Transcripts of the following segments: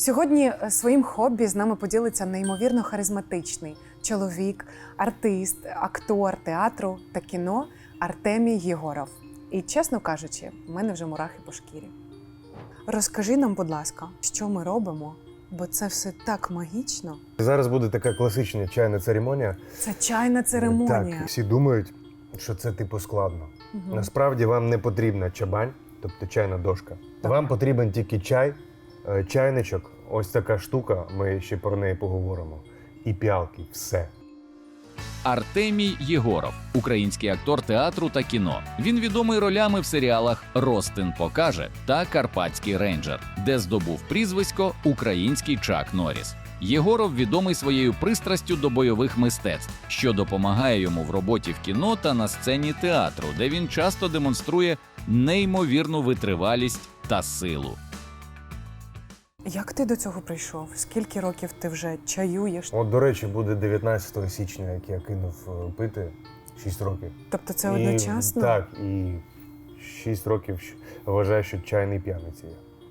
Сьогодні е, своїм хобі з нами поділиться неймовірно харизматичний чоловік, артист, актор театру та кіно Артемій Єгоров. І чесно кажучи, в мене вже мурахи по шкірі. Розкажи нам, будь ласка, що ми робимо, бо це все так магічно. Зараз буде така класична чайна церемонія. Це чайна церемонія. Так, всі думають, що це типу складно. Мгм. Насправді вам не потрібна чабань, тобто чайна дошка. Так. Вам потрібен тільки чай, чайничок, ось така штука, ми ще про неї поговоримо. І піалки, все. Артемій Єгоров, український актор театру та кіно. Він відомий ролями в серіалах Ростин покаже та Карпатський рейнджер, де здобув прізвисько Український Чак Норріс. Єгоров відомий своєю пристрастю до бойових мистецтв, що допомагає йому в роботі в кіно та на сцені театру, де він часто демонструє неймовірну витривалість та силу. Як ти до цього прийшов? Скільки років ти вже чаюєш? От, до речі, буде 19 січня, як я кинув е, пити 6 років. Тобто це І- одночасно? Так, і 6 років вважаю, що чайний п'яниці.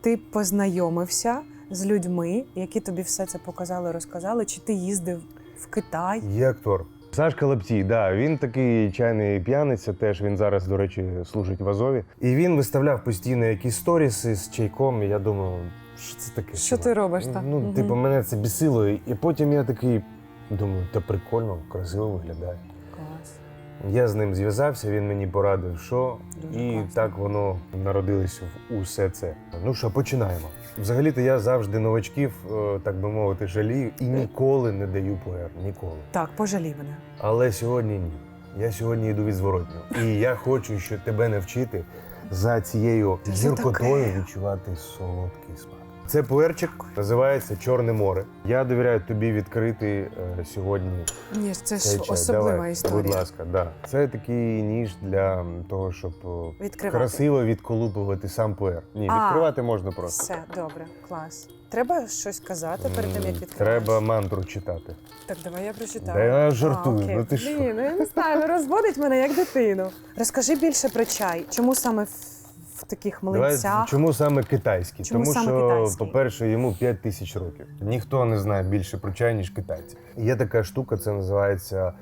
Ти познайомився з людьми, які тобі все це показали, розказали, чи ти їздив в Китай? Є актор. Сашка Лептій, да, він такий чайний п'яниця. Теж він зараз, до речі, служить в Азові. І він виставляв постійно якісь сторіси з чайком. І я думав, що це таке? Що ти робиш так? Ну, Мгм. типу, мене це бісило. І потім я такий думаю, та прикольно, красиво виглядає. Клас. Я з ним зв'язався, він мені порадив, що, Дуже і класно. так воно народилось в усе це. Ну що, починаємо. Взагалі-то я завжди новачків, е, так би мовити, жалію і ніколи не даю пуер. Ніколи. Так, пожалій мене. Але сьогодні ні. Я сьогодні йду від зворотнього. І я хочу, що тебе навчити за цією гіркотою таке. відчувати солодкий смак. Це пуерчик називається Чорне море. Я довіряю тобі відкрити е, сьогодні Ні, це цей ж чай. особлива Давай, історія. Будь ласка, да. Це такий ніж для того, щоб е, Відкривати. красиво відколупувати сам пуер. Ні, А. відкривати можна просто. Все, добре, клас. Треба щось казати перед тим, як М, відкриваєш? Треба мантру читати. Так, давай я прочитаю. Да я жартую, А, окей. ну ти що? Ні, ну я не знаю, ну розводить мене як дитину. Розкажи більше про чай. Чому саме в, таких Давай, млинцях? чому саме китайський? Чому Тому саме що, китайський? по-перше, йому 5 тисяч років. Ніхто не знає більше про чай, ніж китайці. Є така штука, це називається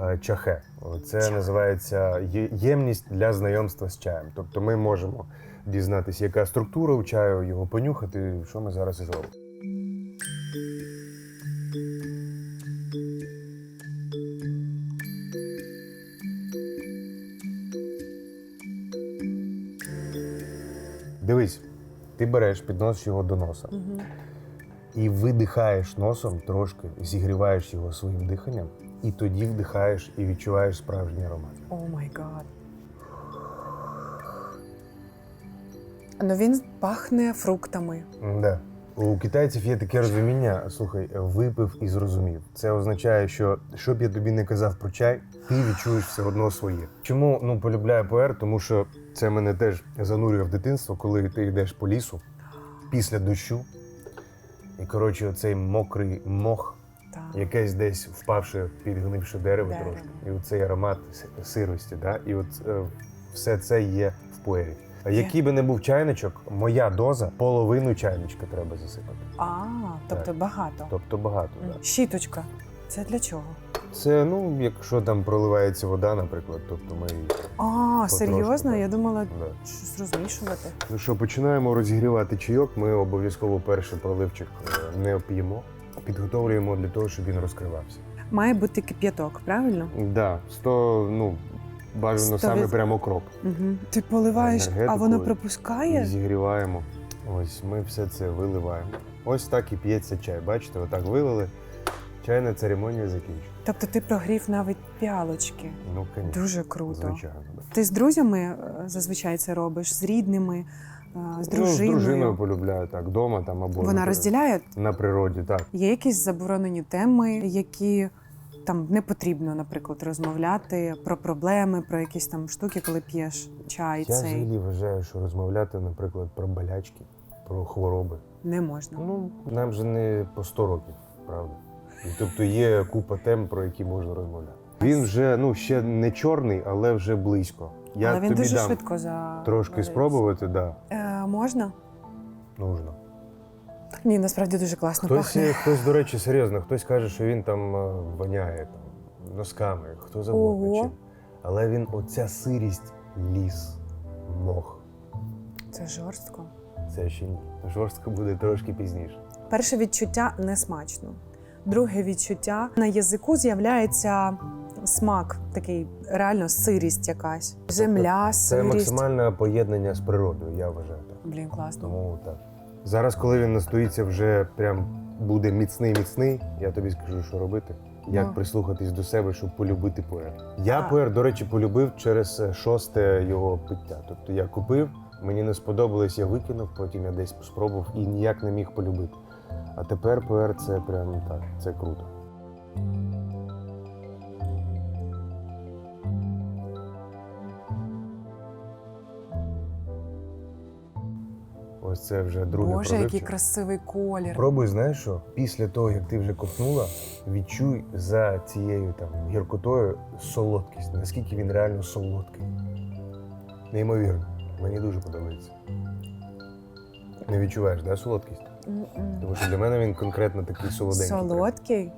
е, чахе. Це Чахе. називається ємність для знайомства з чаєм. Тобто ми можемо дізнатися, яка структура у чаю, його понюхати, що ми зараз і зробимо. Дивись, ти береш, підносиш його до носа угу. і видихаєш носом трошки, зігріваєш його своїм диханням, і тоді вдихаєш і відчуваєш справжній аромат. О май гад. Ну він пахне фруктами. Да. У китайців є таке розуміння: слухай, випив і зрозумів. Це означає, що що б я тобі не казав про чай, ти відчуєш все одно своє. Чому ну полюбляю пуер? Тому що це мене теж занурює в дитинство, коли ти йдеш по лісу після дощу. І коротше, оцей мокрий мох, Так. якесь десь впавше, підгнивши дерево Дерево. трошки. І оцей аромат сирості, да? і от е, все це є в пуері. Який би не був чайничок, моя доза половину чайничка треба засипати. А, тобто Так. багато. Тобто багато. Да. Щіточка. Це для чого? Це ну, якщо там проливається вода, наприклад, тобто ми. її- А, серйозно? так. Я думала Да. щось розмішувати. Ну що, починаємо розігрівати чайок. Ми обов'язково перший проливчик е, не п'ємо, а підготовлюємо для того, щоб він розкривався. Має бути кип'яток, правильно? Да, 100, ну бажано саме прямо крок. Угу. Ти поливаєш, а воно І пропускає? зігріваємо. Ось ми все це виливаємо. Ось так і п'ється чай. Бачите, отак вилили. Чайна церемонія закінчена. Тобто ти прогрів навіть піалочки. Ну, звісно. Дуже круто. Звичайно. да. Ти з друзями е, зазвичай це робиш, з рідними, е, з Ну, дружиною. з дружиною полюбляю так, вдома там або Вона на, розділяє. на природі, так. Є якісь заборонені теми, які там не потрібно, наприклад, розмовляти про проблеми, про якісь там штуки, коли п'єш чай. Я цей взагалі вважаю, що розмовляти, наприклад, про болячки, про хвороби. не можна. Ну, нам же не по 100 років, правда? І, тобто є купа тем, про які можна розмовляти. Він вже ну ще не чорний, але вже близько. Я Але він тобі дуже дам швидко за трошки спробувати, да, Е, можна? нужно. Ні, насправді дуже класно Хтось, пахне. хтось, до речі, серйозно, хтось каже, що він там е, воняє там, носками, хто завгодно Ого. чим. Але він оця сирість ліс, мох. Це жорстко. Це ще ні. Жорстко буде трошки пізніше. Перше відчуття несмачно. Друге відчуття на язику з'являється смак, такий реально сирість якась. Земля, Тобто Це сирість. максимальне поєднання з природою, я вважаю так. Блін, класно. Тому так. Зараз, коли він настоїться, вже прям буде міцний міцний, я тобі скажу, що робити. Як Ну. прислухатись до себе, щоб полюбити пуер. Я А. пуер, до речі, полюбив через е, шосте його пиття. Тобто я купив, мені не сподобалось, я викинув, потім я десь спробував і ніяк не міг полюбити. А тепер пуер це прям так, це круто. Ось це вже другий Боже, який красивий колір. Пробуй, знаєш що? Після того, як ти вже ковтнула, відчуй за цією там гіркотою солодкість. Наскільки він реально солодкий. Неймовірно. Мені дуже подобається. Не відчуваєш, да, солодкість? М-м. Тому що для мене він конкретно такий солоденький. Солодкий.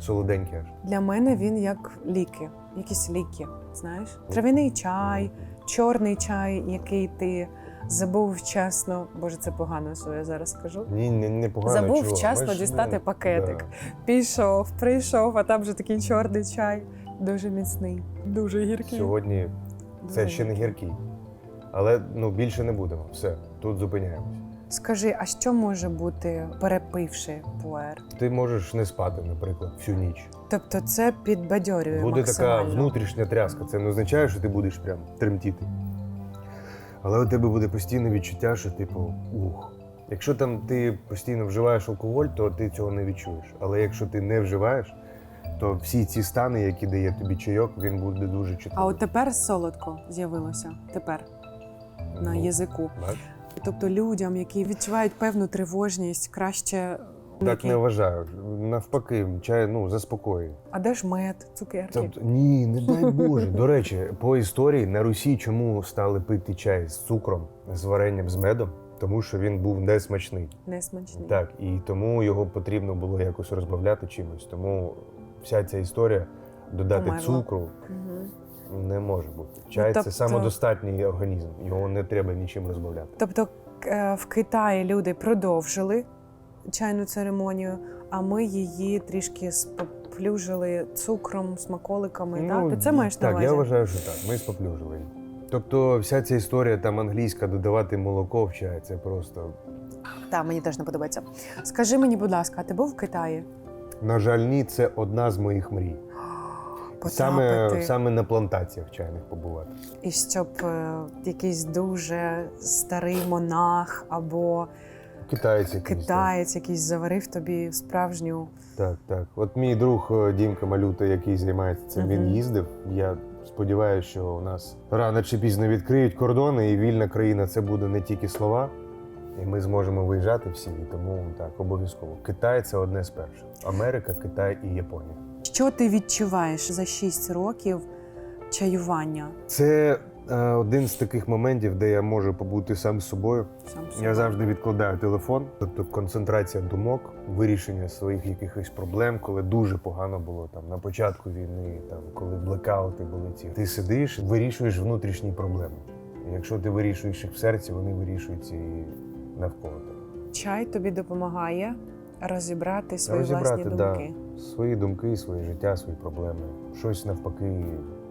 Солоденький аж. Для мене він як ліки, якісь ліки. Знаєш? Трав'яний чай, чорний чай, який ти забув вчасно. Боже, це погано, що я зараз скажу. Ні, не, не погано. Забув чого. вчасно Ми ж, дістати ну, пакетик. да. Пішов, прийшов, а там вже такий чорний чай. Дуже міцний, дуже гіркий. Сьогодні Дуже це ще не гіркий. Але ну, більше не будемо. Все, тут зупиняємось. Скажи, а що може бути перепивши пуер? Ти можеш не спати, наприклад, всю ніч. Тобто це підбадьорює Буде така внутрішня тряска. Це не означає, що ти будеш прям тремтіти. Але у тебе буде постійне відчуття, що типу, ух. Якщо там ти постійно вживаєш алкоголь, то ти цього не відчуєш. Але якщо ти не вживаєш, то всі ці стани, які дає тобі чайок, він буде дуже чутливий. А от тепер солодко з'явилося. Тепер на Ну, язику. бач? Тобто людям, які відчувають певну тривожність, краще. Так не вважаю. Навпаки, чай ну, заспокоює. А де ж мед, цукерки? Тобто, ні, не дай Боже. До речі, по історії на Русі чому стали пити чай з цукром, з варенням, з медом? Тому що він був несмачний. Несмачний. Так, і тому його потрібно було якось розбавляти чимось. Тому вся ця історія додати Померла. цукру Угу. не може бути. Чай тобто- це самодостатній організм, його не треба нічим розбавляти. Тобто е, в Китаї люди продовжили чайну церемонію, а ми її трішки споплюжили цукром, смаколиками. так? Ти це маєш на Ну, так, я вважаю, що так. Ми споплюжили. Тобто, вся ця історія там англійська додавати молоко в чай, це просто Так, мені теж не подобається. Скажи мені, будь ласка, а ти був в Китаї? на жаль, ні, це одна з моїх мрій. Саме, саме на плантаціях чайних побувати. І щоб е, якийсь дуже старий монах або Китайці. якісь, так. китаєць якийсь заварив тобі справжню. Так, так. От мій друг е, Дімка Малюта, який займається цим, він їздив. Я сподіваюся, що у нас рано чи пізно відкриють кордони, і вільна країна це буде не тільки слова, і ми зможемо виїжджати всі. І тому так, обов'язково. Китай це одне з перших. Америка, Китай і Японія. Що ти відчуваєш за 6 років чаювання? Це один з таких моментів, де я можу побути сам з собою. Сам Я собою? завжди відкладаю телефон, тобто концентрація думок, вирішення своїх якихось проблем, коли дуже погано було там на початку війни, там коли блекаути були ці. Ти сидиш, вирішуєш внутрішні проблеми. Якщо ти вирішуєш їх в серці, вони вирішуються і навколо тебе. Чай тобі допомагає розібрати свої Розібрати, власні да. думки. Свої думки, своє життя, свої проблеми. Щось навпаки,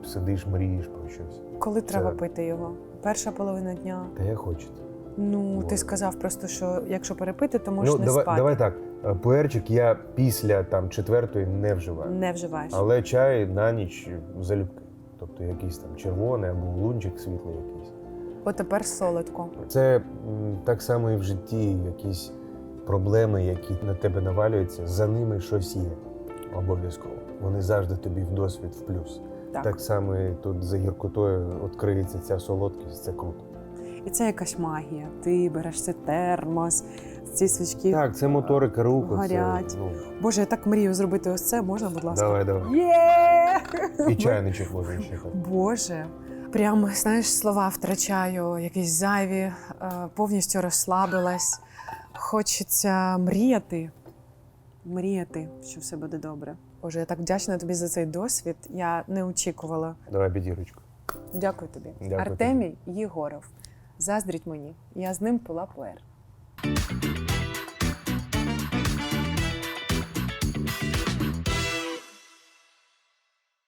сидиш, мрієш про щось. Коли треба пити його? Перша половина дня. Та я хочу. Ну, ти сказав просто, що якщо перепити, то можеш Ну, не давай, спати. давай так. Е, Пуерчик я після там четвертої не вживаю. Не вживаєш. Але чай на ніч залюбки. Тобто якийсь там червоний або лунчик світлий якийсь. От тепер солодко. Це м, так само і в житті якісь проблеми, які на тебе навалюються, за ними щось є. Обов'язково. Вони завжди тобі в досвід в плюс. Так. Так само і тут за гіркотою відкриється ця солодкість, це круто. І це якась магія. Ти береш цей термос, ці свічки. Так, це моторика рук. оце, Горять. ну, Боже, я так мрію зробити ось це. Можна, будь ласка? давай, давай. Є! І чайничок можна ще. Боже. Прямо, знаєш, слова втрачаю, якісь зайві, е, повністю розслабилась. Хочеться мріяти. Мріяти, що все буде добре. Боже, я так вдячна тобі за цей досвід. Я не очікувала. Давай бідірочку. Дякую тобі. Дякую Артемій Єгоров. Заздріть мені. Я з ним пила пуер.